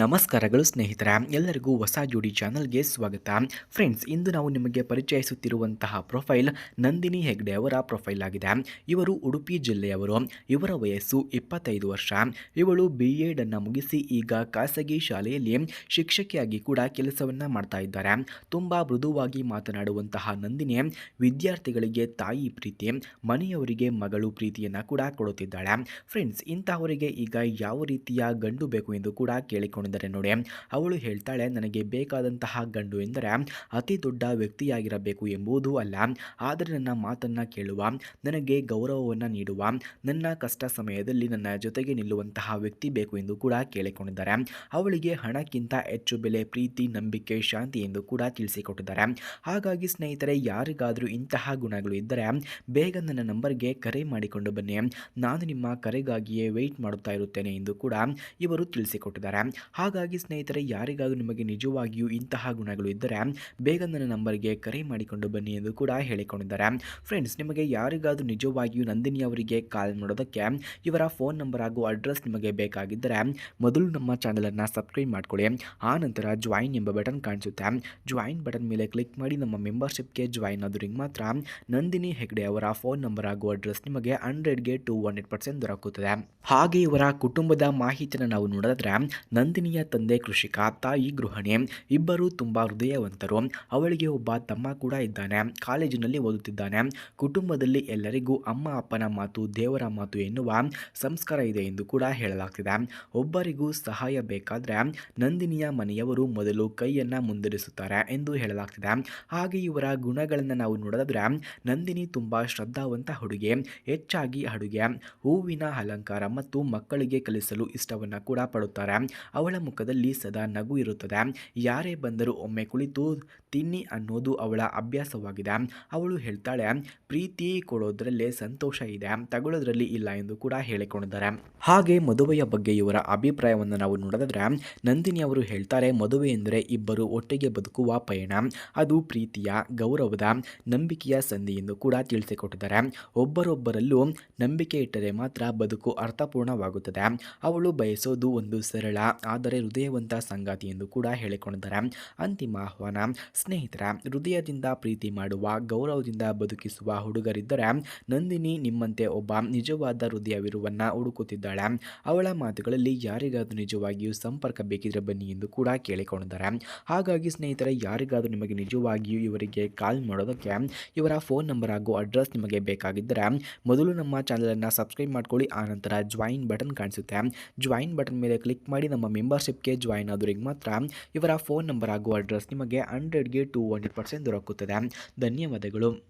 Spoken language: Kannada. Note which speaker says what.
Speaker 1: ನಮಸ್ಕಾರಗಳು ಸ್ನೇಹಿತರ, ಎಲ್ಲರಿಗೂ ಹೊಸ ಜೋಡಿ ಚಾನಲ್ಗೆ ಸ್ವಾಗತ. ಫ್ರೆಂಡ್ಸ್, ಇಂದು ನಾವು ನಿಮಗೆ ಪರಿಚಯಿಸುತ್ತಿರುವಂತಹ ಪ್ರೊಫೈಲ್ ನಂದಿನಿ ಹೆಗ್ಡೆ ಅವರ ಪ್ರೊಫೈಲ್ ಆಗಿದೆ. ಇವರು ಉಡುಪಿ ಜಿಲ್ಲೆಯವರು. ಇವರ ವಯಸ್ಸು ಇಪ್ಪತ್ತೈದು ವರ್ಷ. ಇವಳು ಬಿ ಎಡನ್ನು ಮುಗಿಸಿ ಈಗ ಖಾಸಗಿ ಶಾಲೆಯಲ್ಲಿ ಶಿಕ್ಷಕಿಯಾಗಿ ಕೂಡ ಕೆಲಸವನ್ನ ಮಾಡ್ತಾ ಇದ್ದಾರೆ. ತುಂಬ ಮೃದುವಾಗಿ ಮಾತನಾಡುವಂತಹ ನಂದಿನಿ, ವಿದ್ಯಾರ್ಥಿಗಳಿಗೆ ತಾಯಿ ಪ್ರೀತಿ, ಮನೆಯವರಿಗೆ ಮಗಳು ಪ್ರೀತಿಯನ್ನು ಕೂಡ ಕೊಡುತ್ತಿದ್ದಾಳೆ. ಫ್ರೆಂಡ್ಸ್, ಇಂತಹವರಿಗೆ ಈಗ ಯಾವ ರೀತಿಯ ಗಂಡು ಬೇಕು ಎಂದು ಕೂಡ ಕೇಳಿಕೊಂಡಿದ್ದಾರೆ ನೋಡಿ, ಅವಳು ಹೇಳ್ತಾಳೆ, ನನಗೆ ಬೇಕಾದಂತಹ ಗಂಡು ಎಂದರೆ ಅತಿ ದೊಡ್ಡ ವ್ಯಕ್ತಿಯಾಗಿರಬೇಕು ಎಂಬುದೂ ಅಲ್ಲ. ಆದರೆ ನನ್ನ ಮಾತನ್ನು ಕೇಳುವ, ನನಗೆ ಗೌರವವನ್ನು ನೀಡುವ, ನನ್ನ ಕಷ್ಟ ಸಮಯದಲ್ಲಿ ನನ್ನ ಜೊತೆಗೆ ನಿಲ್ಲುವಂತಹ ವ್ಯಕ್ತಿ ಬೇಕು ಎಂದು ಕೂಡ ಕೇಳಿಕೊಂಡಿದ್ದಾರೆ. ಅವಳಿಗೆ ಹಣಕ್ಕಿಂತ ಹೆಚ್ಚು ಬೆಲೆ, ಪ್ರೀತಿ, ನಂಬಿಕೆ, ಶಾಂತಿ ಎಂದು ಕೂಡ ತಿಳಿಸಿಕೊಟ್ಟಿದ್ದಾರೆ. ಹಾಗಾಗಿ ಸ್ನೇಹಿತರೆ, ಯಾರಿಗಾದರೂ ಇಂತಹ ಗುಣಗಳು ಇದ್ದರೆ ಬೇಗ ನನ್ನ ನಂಬರ್ಗೆ ಕರೆ ಮಾಡಿಕೊಂಡು ಬನ್ನಿ. ನಾನು ನಿಮ್ಮ ಕರೆಗಾಗಿಯೇ ವೆಯ್ಟ್ ಮಾಡುತ್ತಾ ಇರುತ್ತೇನೆ ಎಂದು ಕೂಡ ಇವರು ತಿಳಿಸಿಕೊಟ್ಟಿದ್ದಾರೆ. ಹಾಗಾಗಿ ಸ್ನೇಹಿತರೆ, ಯಾರಿಗಾದರೂ ನಿಮಗೆ ನಿಜವಾಗಿಯೂ ಇಂತಹ ಗುಣಗಳು ಇದ್ದರೆ ಬೇಗ ನನ್ನ ನಂಬರ್ಗೆ ಕರೆ ಮಾಡಿಕೊಂಡು ಬನ್ನಿ ಎಂದು ಕೂಡ ಹೇಳಿಕೊಂಡಿದ್ದಾರೆ. ಫ್ರೆಂಡ್ಸ್ ನಿಮಗೆ ಯಾರಿಗಾದರೂ ನಿಜವಾಗಿಯೂ ನಂದಿನಿ ಅವರಿಗೆ ಕಾಲ್ ಮಾಡೋದಕ್ಕೆ ಇವರ ಫೋನ್ ನಂಬರ್ ಹಾಗೂ ಅಡ್ರೆಸ್ ನಿಮಗೆ ಬೇಕಾಗಿದ್ದರೆ ಮೊದಲು ನಮ್ಮ ಚಾನಲನ್ನು ಸಬ್ಸ್ಕ್ರೈಬ್ ಮಾಡಿಕೊಳ್ಳಿ. ಆ ನಂತರ ಜಾಯಿನ್ ಎಂಬ ಬಟನ್ ಕಾಣಿಸುತ್ತೆ. ಜಾಯಿನ್ ಬಟನ್ ಮೇಲೆ ಕ್ಲಿಕ್ ಮಾಡಿ ನಮ್ಮ ಮೆಂಬರ್ಶಿಪ್ಗೆ ಜಾಯಿನ್ ಆದ್ರಿಗೆ ಮಾತ್ರ ನಂದಿನಿ ಹೆಗ್ಡೆ ಅವರ ಫೋನ್ ನಂಬರ್ ಹಾಗೂ ಅಡ್ರೆಸ್ ನಿಮಗೆ ಹಂಡ್ರೆಡ್ಗೆ ಟು ಹಂಡ್ರೆಡ್ ಪರ್ಸೆಂಟ್ ದೊರಕುತ್ತದೆ. ಹಾಗೆ ಇವರ ಕುಟುಂಬದ ಮಾಹಿತಿಯನ್ನು ನಾವು ನೋಡಿದ್ರೆ ನಂದಿನಿಯ ತಂದೆ ಕೃಷಿಕ ತಾಯಿ ಗೃಹಿಣಿ. ಇಬ್ಬರು ತುಂಬ ಹೃದಯವಂತರು. ಅವಳಿಗೆ ಒಬ್ಬ ತಮ್ಮ ಕೂಡ ಇದ್ದಾನೆ. ಕಾಲೇಜಿನಲ್ಲಿ ಓದುತ್ತಿದ್ದಾನೆ. ಕುಟುಂಬದಲ್ಲಿ ಎಲ್ಲರಿಗೂ ಅಮ್ಮ, ಅಪ್ಪನ ಮಾತು, ದೇವರ ಮಾತು ಎನ್ನುವ ಸಂಸ್ಕಾರ ಇದೆ ಎಂದು ಕೂಡ ಹೇಳಲಾಗ್ತಿದೆ. ಒಬ್ಬರಿಗೂ ಸಹಾಯ ಬೇಕಾದರೆ ನಂದಿನಿಯ ಮನೆಯವರು ಮೊದಲು ಕೈಯನ್ನು ಮುಂದಿರಿಸುತ್ತಾರೆ ಎಂದು ಹೇಳಲಾಗ್ತಿದೆ. ಹಾಗೆ ಇವರ ಗುಣಗಳನ್ನು ನಾವು ನೋಡಿದ್ರೆ ನಂದಿನಿ ತುಂಬ ಶ್ರದ್ಧಾವಂತ ಹುಡುಗಿ, ಹೆಚ್ಚಾಗಿ ಅಡುಗೆ, ಹೂವಿನ ಅಲಂಕಾರ ಮತ್ತು ಮಕ್ಕಳಿಗೆ ಕಲಿಸಲು ಇಷ್ಟವನ್ನು ಕೂಡ ಪಡುತ್ತಾರೆ. ಅವಳ ಮುಖದಲ್ಲಿ ಸದಾ ನಗು ಇರುತ್ತದೆ. ಯಾರೇ ಬಂದರೂ ಒಮ್ಮೆ ಕುಳಿತು ತಿನ್ನಿ ಅನ್ನೋದು ಅವಳ ಅಭ್ಯಾಸವಾಗಿದೆ. ಅವಳು ಹೇಳ್ತಾಳೆ, ಪ್ರೀತಿ ಕೊಡೋದ್ರಲ್ಲೇ ಸಂತೋಷ ಇದೆ. ತಗೊಳ್ಳೋದ್ರಲ್ಲಿ ಇಲ್ಲ ಎಂದು ಕೂಡ ಹೇಳಿಕೊಂಡಿದ್ದಾರೆ. ಹಾಗೆ ಮದುವೆಯ ಬಗ್ಗೆ ಇವರ ಅಭಿಪ್ರಾಯವನ್ನು ನಾವು ನೋಡಿದ್ರೆ, ನಂದಿನಿ ಅವರು ಹೇಳ್ತಾರೆ, ಮದುವೆ ಎಂದರೆ ಇಬ್ಬರು ಒಟ್ಟಿಗೆ ಬದುಕುವ ಪಯಣ. ಅದು ಪ್ರೀತಿಯ, ಗೌರವದ, ನಂಬಿಕೆಯ ಸಂಧಿ ಎಂದು ಕೂಡ ತಿಳಿಸಿಕೊಟ್ಟಿದ್ದಾರೆ. ಒಬ್ಬರೊಬ್ಬರಲ್ಲೂ ನಂಬಿಕೆ ಇಟ್ಟರೆ ಮಾತ್ರ ಬದುಕು ಅರ್ಥಪೂರ್ಣವಾಗುತ್ತದೆ. ಅವಳು ಬಯಸೋದು ಒಂದು ಸರಳ ಆದರೆ ಹೃದಯವಂತ ಸಂಗಾತಿ ಎಂದು ಕೂಡ ಹೇಳಿಕೊಂಡಿದ್ದಾರೆ. ಅಂತಿಮ ಆಹ್ವಾನ, ಸ್ನೇಹಿತರ ಹೃದಯದಿಂದ ಪ್ರೀತಿ ಮಾಡುವ, ಗೌರವದಿಂದ ಬದುಕಿಸುವ ಹುಡುಗರಿದ್ದರೆ ನಂದಿನಿ ನಿಮ್ಮಂತೆ ಒಬ್ಬ ನಿಜವಾದ ಹೃದಯವಿರುವನ್ನ ಹುಡುಕುತ್ತಿದ್ದಾಳೆ. ಅವಳ ಮಾತುಗಳಲ್ಲಿ ಯಾರಿಗಾದರೂ ನಿಜವಾಗಿಯೂ ಸಂಪರ್ಕ ಬೇಕಿದ್ರೆ ಬನ್ನಿ ಎಂದು ಕೂಡ ಕೇಳಿಕೊಂಡಿದ್ದಾರೆ. ಹಾಗಾಗಿ ಸ್ನೇಹಿತರೆ, ಯಾರಿಗಾದರೂ ನಿಮಗೆ ನಿಜವಾಗಿಯೂ ಇವರಿಗೆ ಕಾಲ್ ಮಾಡೋದಕ್ಕೆ ಇವರ ಫೋನ್ ನಂಬರ್ ಹಾಗೂ ಅಡ್ರೆಸ್ ನಿಮಗೆ ಬೇಕಾಗಿದ್ದರೆ ಮೊದಲು ನಮ್ಮ ಚಾನಲನ್ನು ಸಬ್ಸ್ಕ್ರೈಬ್ ಮಾಡ್ಕೊಳ್ಳಿ ಆನಂತರ ಜಾಯಿನ್ ಬಟನ್ ಕಾಣಿಸುತ್ತೆ. ಜಾಯಿನ್ ಬಟನ್ ಮೇಲೆ ಕ್ಲಿಕ್ ಮಾಡಿ ನಮ್ಮ ಮೆಂಬರ್ಶಿಪ್ಗೆ ಜಾಯಿನ್ ಆದವರಿಗೆ ಮಾತ್ರ ಇವರ ಫೋನ್ ನಂಬರ್ ಹಾಗೂ ಅಡ್ರೆಸ್ ನಿಮಗೆ ಹಂಡ್ರೆಡ್ಗೆ ಟು ಹಂಡ್ರೆಡ್ ಪರ್ಸೆಂಟ್ ದೊರಕುತ್ತದೆ. ಧನ್ಯವಾದಗಳು.